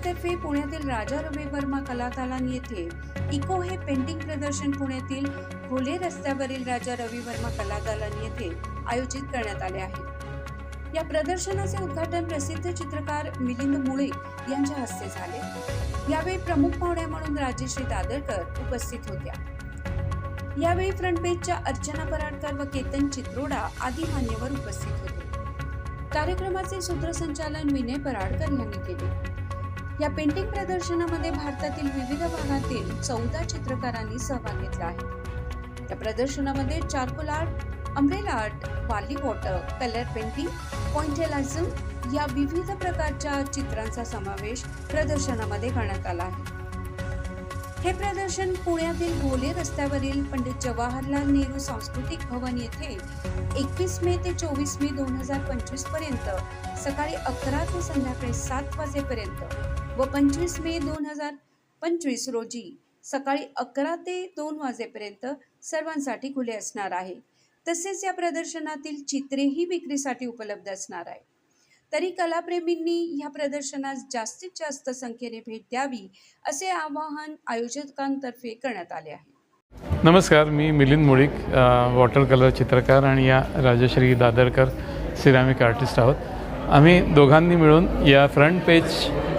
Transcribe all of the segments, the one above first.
संस्थेतर्फे पुण्यातील राजा रवी वर्मा कलादालन येथे इको हे पेंटिंग प्रदर्शन पुण्यातील खोले रस्त्यावरील राजा रवी वर्मा कलादालन येथे आयोजित करण्यात आले आहे. या प्रदर्शनाचे उद्घाटन प्रसिद्ध चित्रकार मिलिंद मुळे यांच्या हस्ते झाले. यावेळी प्रमुख पाहुण्या म्हणून राजेश्री दादरकर उपस्थित होत्या. यावेळी फ्रंट पेजच्या अर्चना पराडकर व केतन चित्रोडा आदी मान्यवर उपस्थित होते. कार्यक्रमाचे सूत्रसंचालन विनय पराडकर यांनी केले. या पेंटिंग प्रदर्शनामध्ये भारतातील विविध भागातील चौदा चित्रकारांनी सहभाग घेतला आहे. या प्रदर्शनामध्ये चारकोल आर्ट अम्ब्रेला आर्ट वाली वॉटर कलर पेंटिंग पॉइंटेलाझम या विविध प्रकारच्या चित्रांचा समावेश प्रदर्शनामध्ये करण्यात आला आहे. हे प्रदर्शन पुण्यातील गोले रस्त्यावरील पंडित जवाहरलाल नेहरू सांस्कृतिक भवन येथे एकवीस मे ते चोवीस मे दोन हजार पंचवीसपर्यंत सकाळी अकरा ते संध्याकाळी सात वाजेपर्यंत व पंचवीस मे दोन हजार पंचवीस रोजी सकाळी अकरा ते दोन वाजेपर्यंत सर्वांसाठी खुले असणार आहे. तसेच या प्रदर्शनातील चित्रेही विक्रीसाठी उपलब्ध असणार आहे. तरी कलाप्रेमींनी ह्या प्रदर्शनास जास्तीत जास्त संख्येने भेट द्यावी असे आवाहन आयोजकांतर्फे करण्यात आले आहे. नमस्कार मी मिलिंद मुळीक वॉटर कलर चित्रकार आणि या राजश्री दादरकर सिरामिक आर्टिस्ट आहोत. आम्ही दोघांनी मिळून या फ्रंट पेज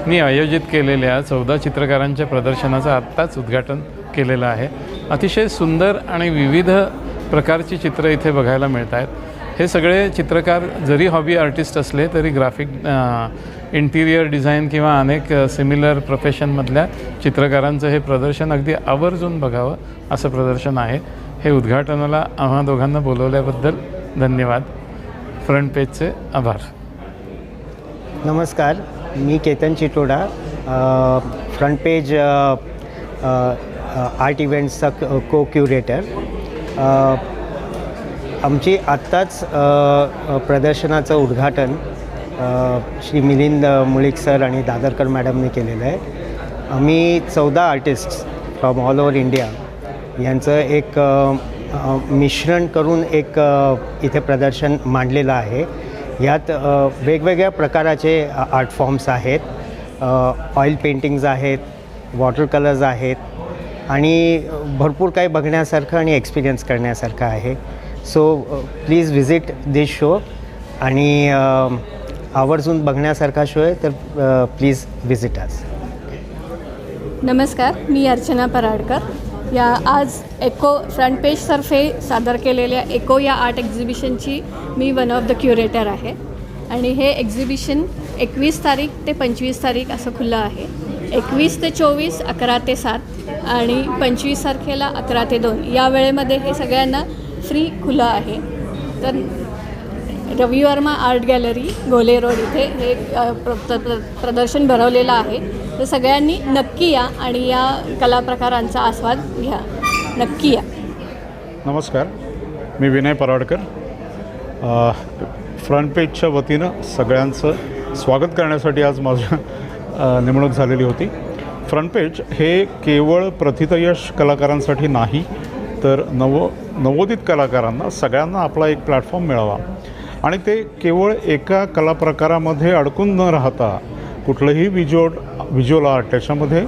मी आयोजित केलेल्या चौदा चित्रकारांच्या प्रदर्शनाचं आत्ताच उद्घाटन केलेलं आहे. अतिशय सुंदर आणि विविध प्रकारची चित्रं इथे बघायला मिळत आहेत हे सगळे चित्रकार जरी हॉबी आर्टिस्ट असले तरी ग्राफिक इंटिरियर डिझाईन किंवा अनेक सिमिलर प्रोफेशनमधल्या चित्रकारांचं हे प्रदर्शन अगदी आवर्जून बघावं असं प्रदर्शन आहे. हे उद्घाटनाला आम्हा दोघांना बोलवल्याबद्दल धन्यवाद. फ्रंट पेजचे आभार. नमस्कार. मी Ketan Chitoda front page art इव्हेंट्सचा क- को क्युरेटर आमची आत्ताच प्रदर्शनाचं उद्घाटन श्री मिलिंद मुळीक सर आणि दादरकर मॅडमने केलेलं आहे. आम्ही चौदा artist from all over India यांचं एक मिश्रण करून एक इथे प्रदर्शन मांडलेलं आहे. यात वेगवेगळ्या प्रकाराचे आर्ट फॉर्म्स आहेत. ऑइल पेंटिंग्ज आहेत वॉटर कलर्स आहेत आणि भरपूर काही बघण्यासारखं आणि एक्सपिरियन्स करण्यासारखं आहे. So please visit this show आणि आवर्जून बघण्यासारखा शो आहे तर प्लीज व्हिजिट अस नमस्कार मी अर्चना पराडकर. या आज एको फ्रंट पेजतर्फे सादर केलेल्या एको या आर्ट एक्झिबिशनची मी वन ऑफ द क्युरेटर आहे. आणि हे एक्झिबिशन एकवीस तारीख ते पंचवीस तारीख असं खुलं आहे. एकवीस ते चोवीस अकरा ते सात आणि पंचवीस तारखेला अकरा ते दोन. या वेळेमध्ये हे सगळ्यांना फ्री खुलं आहे. तर Ravivarma art gallery Ghole road इथे हे प्र प्र- प्रदर्शन भरवलेलं आहे. तर सगळ्यांनी नक्की या आणि या कला प्रकारांचा आस्वाद घ्या. नक्की या. नमस्कार. मी विनय पराडकर फ्रंट पेजच्या वतीनं सगळ्यांचं स्वागत करण्यासाठी आज माझं नेमणूक झालेली होती. फ्रंट पेज हे केवळ प्रथितयश कलाकारांसाठी नाही तर नव नवोदित कलाकारांना सगळ्यांना आपला एक प्लॅटफॉर्म मिळावा. आणि ते केवळ एका कलाप्रकारामध्ये अडकून न राहता कुठलंही विज्युअल व्हिज्युअल आर्ट त्याच्यामध्ये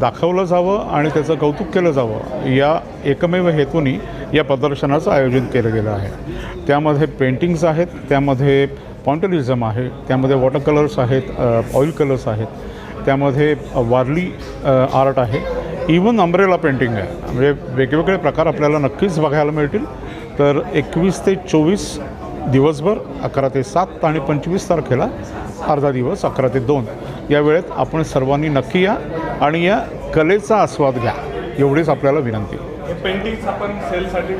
दाखवलं जावं आणि त्याचं कौतुक केलं जावं या एकमेव हेतूनी या प्रदर्शनाचं आयोजन केलं गेलं आहे. त्यामध्ये पेंटिंग्स आहेत त्यामध्ये पॉन्टलिझम आहे त्यामध्ये वॉटर कलर्स आहेत ऑइल कलर्स आहेत त्यामध्ये वारली आर्ट आहे. इवन अम्ब्रेला पेंटिंग आहे. म्हणजे वेगवेगळे प्रकार आपल्याला नक्कीच बघायला मिळतील. तर एकवीस ते चोवीस दिवसभर अकरा ते सात आणि पंचवीस तारखेला अर्धा दिवस अकरा ते दोन. या वेळेत आपण सर्वांनी नक्की या आणि या कलेचा आस्वाद घ्या एवढीच आपल्याला विनंती. पेंटिंग्स आपण सेलसाठी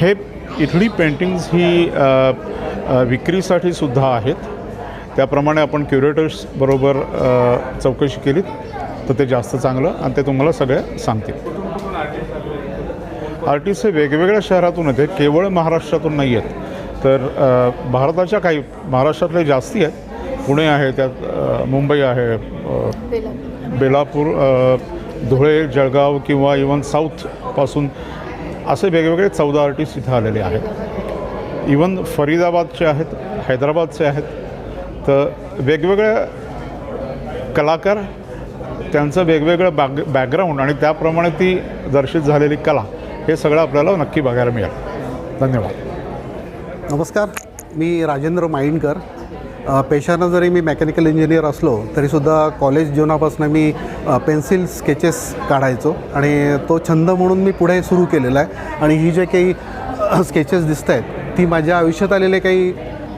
हे इथली पेंटिंग्स ही विक्रीसाठी सुद्धा आहेत. त्याप्रमाणे आपण क्युरेटर्स बरोबर अ, चौकशी केलीत तर ते जास्त चांगलं आणि ते तुम्हाला सगळे सांगतील. आर्टिस्ट हे वेगवेगळ्या शहरातून येते केवळ महाराष्ट्रातून नाही आहेत तर भारताच्या काही महाराष्ट्रातले जास्ती आहेत. पुणे आहे त्यात मुंबई आहे बेलापूर. धुळे जळगाव किंवा इवन साऊथपासून असे वेगवेगळे चौदा आर्टिस्ट इथं आलेले आहेत. इवन फरीदाबादचे आहेत हैदराबादचे आहेत. तर वेगवेगळ्या कलाकार त्यांचं वेगवेगळं बॅग बॅकग्राऊंड आणि त्याप्रमाणे ती दर्शित झालेली कला हे सगळं आपल्याला नक्की बघायला मिळेल. धन्यवाद. नमस्कार. मी राजेंद्र माइंडकर पेशानं जरी मी मेकॅनिकल इंजिनियर असलो तरीसुद्धा कॉलेज जीवनापासून मी पेन्सिल स्केचेस काढायचो. आणि तो छंद म्हणून मी पुढे सुरू केलेला आहे. आणि ही जे काही स्केचेस दिसत आहेत ती माझ्या आयुष्यात आलेले काही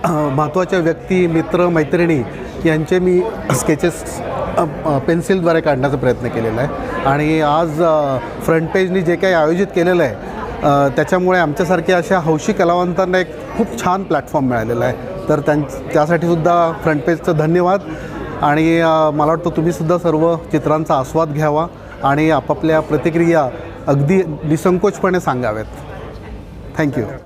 महत्त्वाच्या व्यक्ती मित्र मैत्रिणी यांचे मी स्केचेस पेन्सिलद्वारे काढण्याचा प्रयत्न केलेला आहे. आणि आज फ्रंट पेजनी जे काही आयोजित केलेलं आहे त्याच्यामुळे आमच्यासारख्या अशा हौशी कलावंतांना एक खूप छान प्लॅटफॉर्म मिळालेला आहे. तर त्यां त्यासाठी सुद्धा फ्रंट पेजचं धन्यवाद. आणि मला वाटतं तुम्हीसुद्धा सर्व चित्रांचा आस्वाद घ्यावा आणि आपापल्या प्रतिक्रिया अगदी निसंकोचपणे सांगाव्यात. थँक्यू